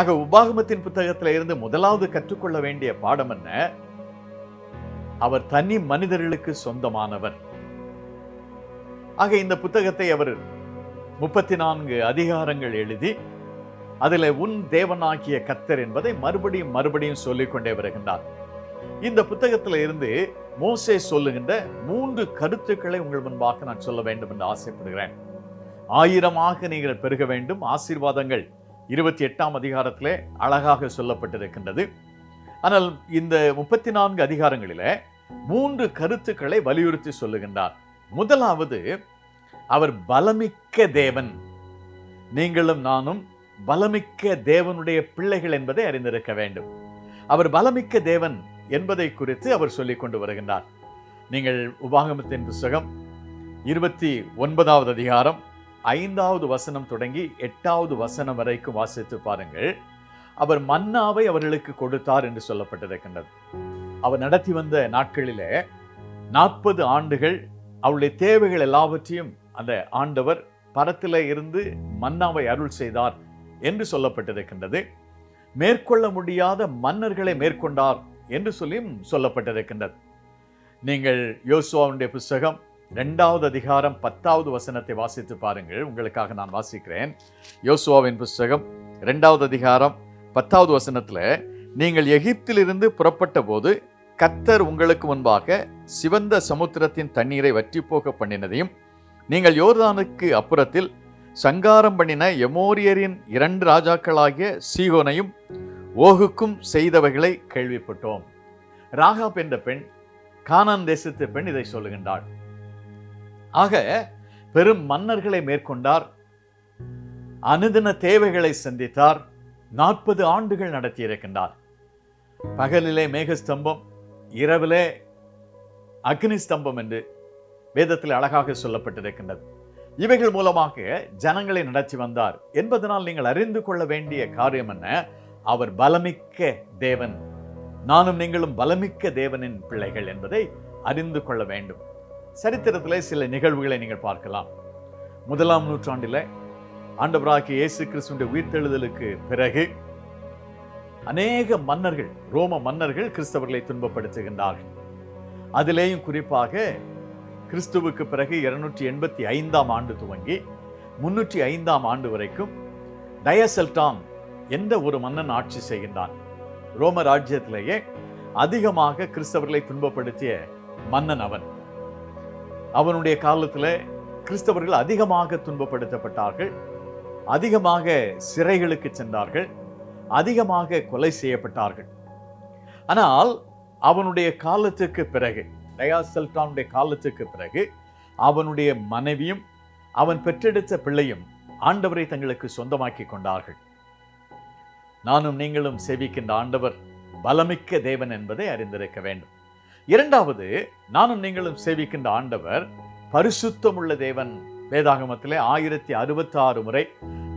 ஆக உபாகமத்தின் புத்தகத்துல இருந்து முதலாவது கற்றுக்கொள்ள வேண்டிய பாடம் என்ன? அவர் தனி மனிதர்களுக்கு சொந்தமானவர். ஆக இந்த புத்தகத்தை அவர் முப்பத்தி நான்கு அதிகாரங்கள் எழுதி அதில் உன் தேவனாகிய கத்தர் என்பதை மறுபடியும் மறுபடியும் சொல்லிக்கொண்டே வருகின்றார். இந்த புத்தகத்தில் இருந்து மோசே சொல்லுகின்ற மூன்று கருத்துக்களை உங்கள் முன்பாக நான் சொல்ல வேண்டும் என்று ஆசைப்படுகிறேன். ஆயிரமாக நீங்கள் பெருக வேண்டும் ஆசீர்வாதங்கள் இருபத்தி எட்டாம் அதிகாரத்திலே அழகாக சொல்லப்பட்டிருக்கின்றது. ஆனால் இந்த முப்பத்தி நான்கு அதிகாரங்களில் மூன்று கருத்துக்களை வலியுறுத்தி சொல்லுகின்றார். முதலாவது அவர் பலமிக்க தேவன். நீங்களும் நானும் பலமிக்க தேவனுடைய பிள்ளைகள் என்பதை அறிந்திருக்க வேண்டும். அவர் பலமிக்க தேவன் என்பதை குறித்து அவர் சொல்லிக் கொண்டு வருகின்றார். நீங்கள் உபாகமத்தின் புஸ்தகம் இருபத்தி ஒன்பதாவது அதிகாரம் ஐந்தாவது வசனம் தொடங்கி எட்டாவது வசனம் வரைக்கும் வாசித்து பாருங்கள். அவர் மன்னாவை அவர்களுக்கு கொடுத்தார் என்று சொல்லப்பட்டிருக்கின்றது. அவர் நடத்தி வந்த நாட்களிலே நாற்பது ஆண்டுகள் அவருடைய தேவைகள் எல்லாவற்றையும் அந்த ஆண்டவர் பரத்தில் இருந்து மன்னாவை அருள் செய்தார் என்று சொல்லப்பட்டிருக்கின்றது. மேற்கொள்ள முடியாத மன்னர்களை மேற்கொண்டார் என்று சொல்லியும் சொல்லப்பட்டிருக்கின்றது. நீங்கள் யோசுவாவுடைய புஸ்தகம் ரெண்டாவது அதிகாரம் பத்தாவது வசனத்தை வாசித்து பாருங்கள். உங்களுக்காக நான் வாசிக்கிறேன். யோசுவாவின் புஸ்தகம் ரெண்டாவது அதிகாரம் பத்தாவது வசனத்துல நீங்கள் எகிப்திலிருந்து புறப்பட்ட போது கத்தர் உங்களுக்கு முன்பாக சிவந்த சமுத்திரத்தின் தண்ணீரை வற்றி போக பண்ணினதையும் நீங்கள் யோர்தானுக்கு அப்புறத்தில் சங்காரம் பண்ணின எமோரியரின் இரண்டு ராஜாக்களாகிய சீகோனையும் ஓகுக்கும் செய்தவைகளை கேள்விப்பட்டோம். ராகாப் என்ற பெண் கானான் தேசத்து பெண் இதை சொல்லுகின்றாள். ஆக பெரும் மன்னர்களை மேற்கொண்டார் அனுதின தேவைகளை சந்தித்தார் நாற்பது ஆண்டுகள் நடத்தியிருக்கின்றார். பகலிலே மேகஸ்தம்பம் இரவிலே அக்னி ஸ்தம்பம் என்று வேதத்தில் அழகாக சொல்லப்பட்டிருக்கின்றது. இவைகள் மூலமாக ஜனங்களை நடத்தி வந்தார். என்பதனால் நீங்கள் அறிந்து கொள்ள வேண்டிய காரியம் என்ன? அவர் பலமிக்க தேவன். நானும் நீங்களும் பலமிக்க தேவனின் பிள்ளைகள் என்பதை அறிந்து கொள்ள வேண்டும். சரித்திரத்தில் சில நிகழ்வுகளை நீங்கள் பார்க்கலாம். முதலாம் நூற்றாண்டில் ஆண்டவராகிய இயேசு கிறிஸ்துடைய உயிர்த்தெழுதலுக்கு பிறகு அநேக மன்னர்கள் ரோம மன்னர்கள் கிறிஸ்தவர்களை துன்பப்படுத்துகின்றார்கள். அதிலேயும் குறிப்பாக கிறிஸ்துவுக்கு பிறகு இருநூற்றி எண்பத்தி ஐந்தாம் ஆண்டு துவங்கி முன்னூற்றி ஐந்தாம் ஆண்டு வரைக்கும் டயசெல்டான் என்ற ஒரு மன்னன் ஆட்சி செய்கின்றான்? ரோம ராஜ்யத்திலேயே அதிகமாக கிறிஸ்தவர்களை துன்பப்படுத்திய மன்னன் அவன். அவனுடைய காலத்தில் கிறிஸ்தவர்கள் அதிகமாக துன்பப்படுத்தப்பட்டார்கள். அதிகமாக சிறைகளுக்கு சென்றார்கள். அதிகமாக கொலை செய்யப்பட்டார்கள். ஆனால் அவனுடைய காலத்துக்கு பிறகு டயாசல்டானுடைய காலத்துக்கு பிறகு அவனுடைய மனைவியும் அவன் பெற்றெடுத்த பிள்ளையும் ஆண்டவரை தங்களுக்கு சொந்தமாக்கி கொண்டார்கள். நானும் நீங்களும் சேவிக்கின்ற ஆண்டவர் பலமிக்க தேவன் என்பதை அறிந்திருக்க வேண்டும். இரண்டாவது நானும் நீங்களும் சேவிக்கின்ற ஆண்டவர் பரிசுத்தமுள்ள தேவன். வேதாகமத்திலே ஆயிரத்தி அறுபத்தி ஆறு முறை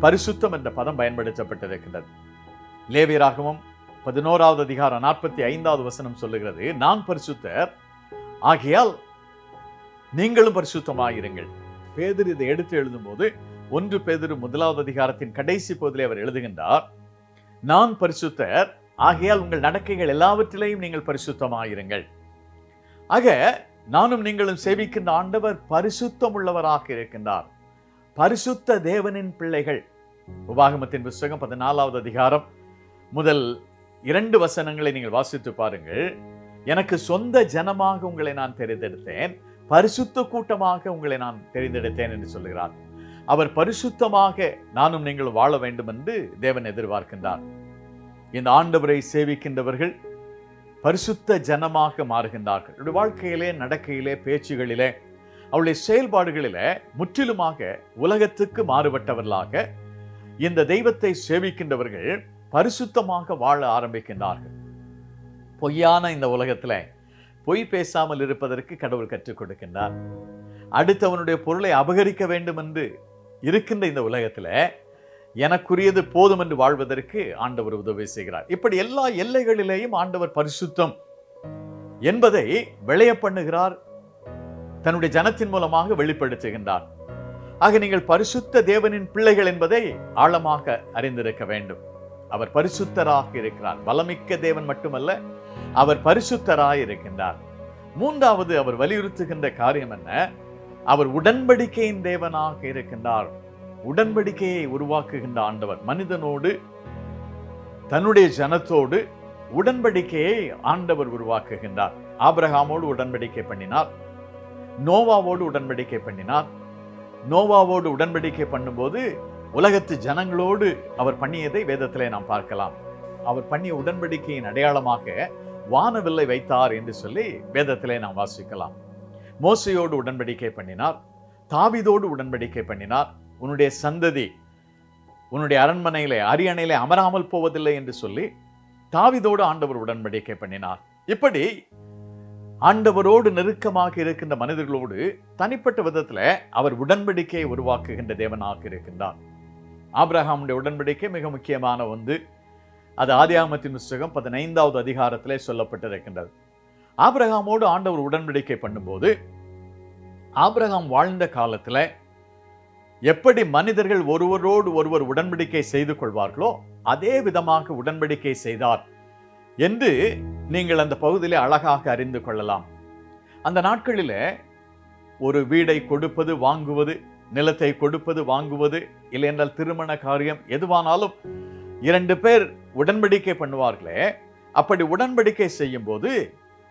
பரிசுத்தம் என்ற பதம் பயன்படுத்தப்பட்டிருக்கின்றது. லேவியராகமம் பதினோராவது அதிகாரம் நாற்பத்தி ஐந்தாவது வசனம் சொல்லுகிறது நான் பரிசுத்தர் ஆகையால் நீங்களும் பரிசுத்தமாயிருங்கள். பேதர் இதை எடுத்து எழுதும்போது ஒன்று பேதர் முதலாவது அதிகாரத்தின் கடைசி பகுதியில் அவர் எழுதுகின்றார் நான் பரிசுத்தர் ஆகையால் உங்கள் நடக்கைகள் எல்லாவற்றிலையும் நீங்கள் பரிசுத்தமாயிருங்கள். ஆக நானும் நீங்களும் சேவிக்கின்ற ஆண்டவர் பரிசுத்தம் உள்ளவராக இருக்கின்றார். பரிசுத்த தேவனின் பிள்ளைகள். உபாகமத்தின் புஸ்தகம் பதினாலாவது அதிகாரம். முதல் இரண்டு வசனங்களை நீங்கள் வாசித்து பாருங்கள். எனக்கு சொந்த ஜனமாக உங்களை நான் தெரிந்தெடுத்தேன். பரிசுத்த கூட்டமாக உங்களை நான் தெரிந்தெடுத்தேன் என்று சொல்கிறார் அவர் பரிசுத்தமாக நானும் நீங்கள் வாழ வேண்டும் என்று தேவன் எதிர்பார்க்கின்றார். இந்த ஆண்டவரை சேவிக்கின்றவர்கள் பரிசுத்த ஜனமாக மாறுகின்றார்கள். அவருடைய வாழ்க்கையிலே நடக்கையிலே பேச்சுகளிலே அவளுடைய செயல்பாடுகளிலே முற்றிலுமாக உலகத்துக்கு மாறுபட்டவர்களாக இந்த தெய்வத்தை சேவிக்கின்றவர்கள் பரிசுத்தமாக வாழ ஆரம்பிக்கின்றார்கள். பொய்யான இந்த உலகத்தில் பொய் பேசாமல் இருப்பதற்கு கடவுள் கற்றுக் கொடுக்கின்றார். அடுத்தவனுடைய பொருளை அபகரிக்க வேண்டும் என்று இருக்கின்ற இந்த உலகத்தில் எனக்குரியது போதும் என்று வாழ்வதற்கு ஆண்டவர் உதவி செய்கிறார். இப்படி எல்லா எல்லைகளிலேயும் ஆண்டவர் பரிசுத்தம் என்பதை விளைய பண்ணுகிறார் தன்னுடைய ஜனத்தின் மூலமாக வெளிப்படுத்துகின்றார். ஆக நீங்கள் பரிசுத்த தேவனின் பிள்ளைகள் என்பதை ஆழமாக அறிந்திருக்க வேண்டும். அவர் பரிசுத்தராக இருக்கிறார். பலமிக்க தேவன் மட்டுமல்ல அவர் பரிசுத்தராக இருக்கின்றார். மூன்றாவது அவர் வலியுறுத்துகின்ற காரியம் என்ன? அவர் உடன்படிக்கையின் தேவனாக இருக்கின்றார். உடன்படிக்கையை உருவாக்குகின்ற ஆண்டவர் மனிதனோடு தன்னுடைய ஜனத்தோடு உடன்படிக்கையை ஆண்டவர் உருவாக்குகின்றார். ஆபிரகாமோடு உடன்படிக்கை பண்ணினார். நோவாவோடு உடன்படிக்கை பண்ணினார். நோவாவோடு உடன்படிக்கை பண்ணும்போது உலகத்து ஜனங்களோடு அவர் பண்ணியதை வேதத்திலே நாம் பார்க்கலாம். அவர் பண்ணிய உடன்படிக்கையின் அடையாளமாக வானவில்லை வைத்தார் என்று சொல்லி வேதத்திலே நாம் வாசிக்கலாம். மோசையோடு உடன்படிக்கை பண்ணினார். தாவிதோடு உடன்படிக்கை பண்ணினார். உன்னுடைய சந்ததி உன்னுடைய அரண்மனையிலே அரியணையிலே அமராமல் போவதில்லை என்று சொல்லி தாவிதோடு ஆண்டவர் உடன்படிக்கை பண்ணினார். இப்படி ஆண்டவரோடு நெருக்கமாக இருக்கின்ற மனிதர்களோடு தனிப்பட்ட விதத்துல அவர் உடன்படிக்கையை உருவாக்குகின்ற தேவனாக இருக்கின்றார். ஆபிரகாமுடைய உடன்படிக்கை மிக முக்கியமான ஒன்று. அது ஆதியாமத்தின் புஸ்தகம் பதினைந்தாவது அதிகாரத்திலே சொல்லப்பட்டிருக்கின்றது. ஆபிரகாமோடு ஆண்டவர் உடன்படிக்கை பண்ணும்போது ஆபிரகாம் வாழ்ந்த காலத்துல எப்படி மனிதர்கள் ஒருவரோடு ஒருவர் உடன்படிக்கை செய்து கொள்வார்களோ அதே விதமாக உடன்படிக்கை செய்தார் என்று நீங்கள் அந்த பகுதியிலே அழகாக அறிந்து கொள்ளலாம். அந்த நாட்களிலே ஒரு வீடை கொடுப்பது வாங்குவது நிலத்தை கொடுப்பது வாங்குவது இல்லையென்றால் திருமண காரியம் எதுவானாலும் இரண்டு பேர் உடன்படிக்கை பண்ணுவார்களே அப்படி உடன்படிக்கை செய்யும் போது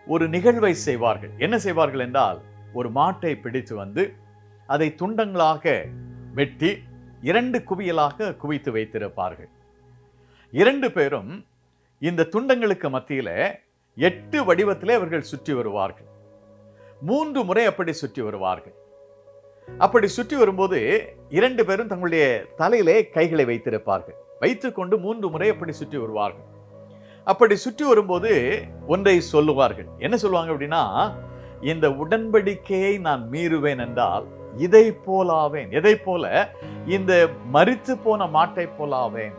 ஒரு நிகழ்வை செய்வார்கள். என்ன செய்வார்கள் என்றால் ஒரு மாட்டை பிடித்து வந்து அதை துண்டங்களாக வெட்டி இரண்டு குவியலாக குவித்து வைத்திருப்பார்கள். இரண்டு பேரும் இந்த துண்டங்களுக்கு மத்தியில எட்டு வடிவத்திலே அவர்கள் சுற்றி வருவார்கள். மூன்று முறை அப்படி சுற்றி வருவார்கள். அப்படி சுற்றி வரும்போது இரண்டு பேரும் தங்களுடைய தலையிலே கைகளை வைத்திருப்பார்கள். வைத்துக்கொண்டு மூன்று முறை அப்படி சுற்றி வருவார்கள். அப்படி சுற்றி வரும்போது ஒன்றை சொல்லுவார்கள். என்ன சொல்லுவாங்க அப்படின்னா இந்த உடன்படிக்கையை நான் மீறுவேன் என்றால் இதை போலாவேன் எதை போல இந்த மறித்து போன மாட்டை போலாவேன்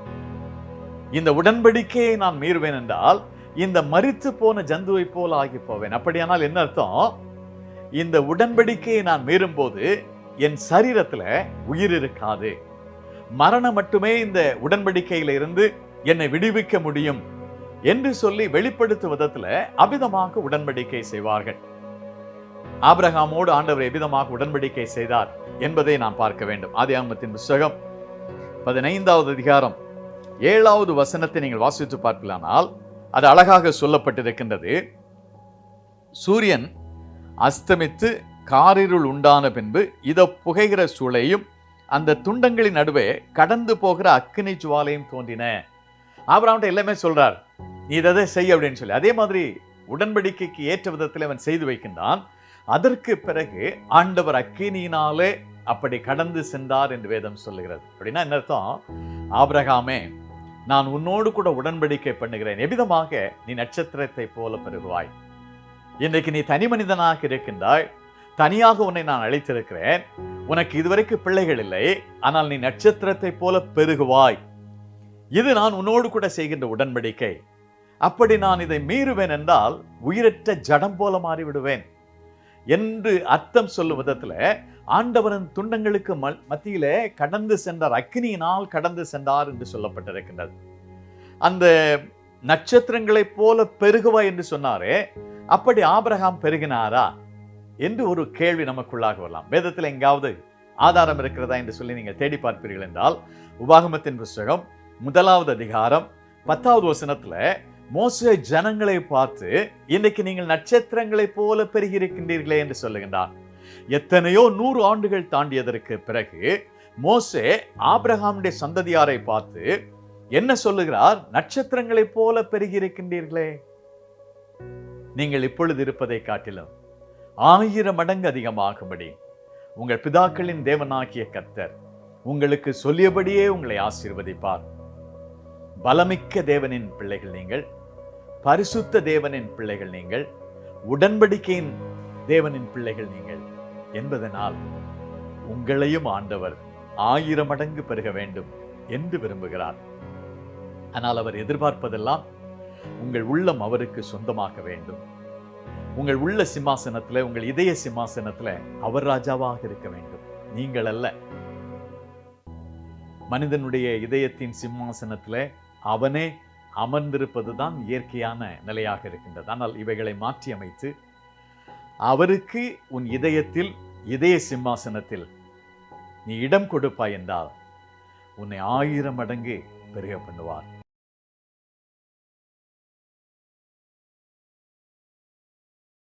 இந்த உடன்படிக்கையை நான் மீறுவேன் என்றால் இந்த மறித்து போன ஜந்துவை போல ஆகி போவேன் அப்படியானால் என்ன அர்த்தம்? இந்த உடன்படிக்கையை நான் மீறும்போது என் சரீரத்துல உயிர் இருக்காது. மரணம் மட்டுமே இந்த உடன்படிக்கையில இருந்து என்னை விடுவிக்க முடியும் என்று சொல்லி வெளிப்படுத்தும் விதத்துல அபிதமாக உடன்படிக்கை செய்வார்கள். ஆபிரகாமோடு ஆண்டவர் எவ்விதமாக உடன்படிக்கை செய்தார் என்பதை நாம் பார்க்க வேண்டும். ஆதியாகமத்தின் புஸ்தகம் பதினைந்தாவது அதிகாரம் ஏழாவது வசனத்தை நீங்கள் வாசித்து பார்க்கலானால் அது அழகாக சொல்லப்பட்டிருக்கின்றது. சூரியன் அஸ்தமித்து காரிருள் உண்டான பின்பு இத புகைகிற சூளையும் அந்த துண்டங்களின் நடுவே கடந்து போகிற அக்கினி ஜுவாலையும் தோன்றின. ஆபிரகாம்கிட்ட எல்லாமே சொல்றார் நீ இதை செய் அப்படின்னு சொல்லி. அதே மாதிரி உடன்படிக்கைக்கு ஏற்ற விதத்தில் அவன் செய்து வைக்கின்றான். அதற்கு பிறகு ஆண்டவர் அக்கினியினாலே அப்படி கடந்து சென்றார் என்று வேதம் சொல்லுகிறது. அப்படின்னா என்ன அர்த்தம்? ஆபிரகாமே நான் உன்னோடு கூட உடன்படிக்கை பண்ணுகிறேன். எவ்விதமாக நீ நட்சத்திரத்தை போல பெருகுவாய்? இன்றைக்கு நீ தனி மனிதனாக இருக்கின்றாய். தனியாக உன்னை நான் அழைத்திருக்கிறேன். உனக்கு இதுவரைக்கு பிள்ளைகள் இல்லை. ஆனால் நீ நட்சத்திரத்தை போல பெருகுவாய். இது நான் உன்னோடு கூட செய்கின்ற உடன்படிக்கை. அப்படி நான் இதை மீறுவேன் என்றால் உயிரற்ற ஜடம் போல மாறிவிடுவேன். என்று அர்த்தம் சொல்லும் விதத்துல ஆண்டவரின் துண்டங்களுக்கு ம- மத்தியிலே கடந்து சென்றார் அக்கினியினால் கடந்து சென்றார் என்று சொல்லப்பட்டிருக்கின்றது. அந்த நட்சத்திரங்களைப் போல பெருகுவா என்று சொன்னாரே அப்படி ஆபரகாம் பெருகினாரா என்று ஒரு கேள்வி நமக்குள்ளாக வரலாம். வேதத்தில் எங்காவது ஆதாரம் இருக்கிறதா என்று சொல்லி நீங்கள் தேடி பார்ப்பீர்கள் என்றால் உபாகமத்தின் புஸ்தகம் முதலாவது அதிகாரம் பத்தாவது வசனத்தில் மோசே ஜனங்களை பார்த்து இன்னைக்கு நீங்கள் நட்சத்திரங்களைப் போல பெருகியிருக்கின்றீர்களே என்று சொல்லுகின்றார். எத்தனையோ நூறு ஆண்டுகள் தாண்டியதற்கு பிறகு மோசே ஆபிரகாமுடைய சந்ததியாரை பார்த்து என்ன சொல்லுகிறார்? நட்சத்திரங்களைப் போல பெருகியிருக்கின்றீர்களே. நீங்கள் இப்பொழுது இருப்பதை காட்டிலும் ஆயிரம் மடங்கு அதிகமாகும்படி உங்கள் பிதாக்களின் தேவனாகிய கத்தர் உங்களுக்கு சொல்லியபடியே உங்களை ஆசீர்வதிப்பார். பலமிக்க தேவனின் பிள்ளைகள் நீங்கள் பரிசுத்த தேவனின் பிள்ளைகள் நீங்கள் உடன்படிக்கையின் தேவனின் பிள்ளைகள் நீங்கள் என்பதனால் உங்களையும் ஆண்டவர் ஆயிரம் மடங்கு பெருக வேண்டும் என்று விரும்புகிறார். ஆனால் அவர் எதிர்பார்ப்பதெல்லாம் உங்கள் உள்ளம் அவருக்கு சொந்தமாக வேண்டும். உங்கள் உள்ள சிம்மாசனத்துல உங்கள் இதய சிம்மாசனத்துல அவர் ராஜாவாக இருக்க வேண்டும். நீங்கள் அல்ல. மனிதனுடைய இதயத்தின் சிம்மாசனத்தில் அவனே அமர்ந்திருப்பதுதான் இயற்கையான நிலையாக இருக்கின்றது. ஆனால் இவைகளை மாற்றி அமைத்து அவருக்கு உன் இதயத்தில் இதய சிம்மாசனத்தில் நீ இடம் கொடுப்பாய் என்றால் உன்னை ஆயிரம் மடங்கு பெருக பண்ணுவார்.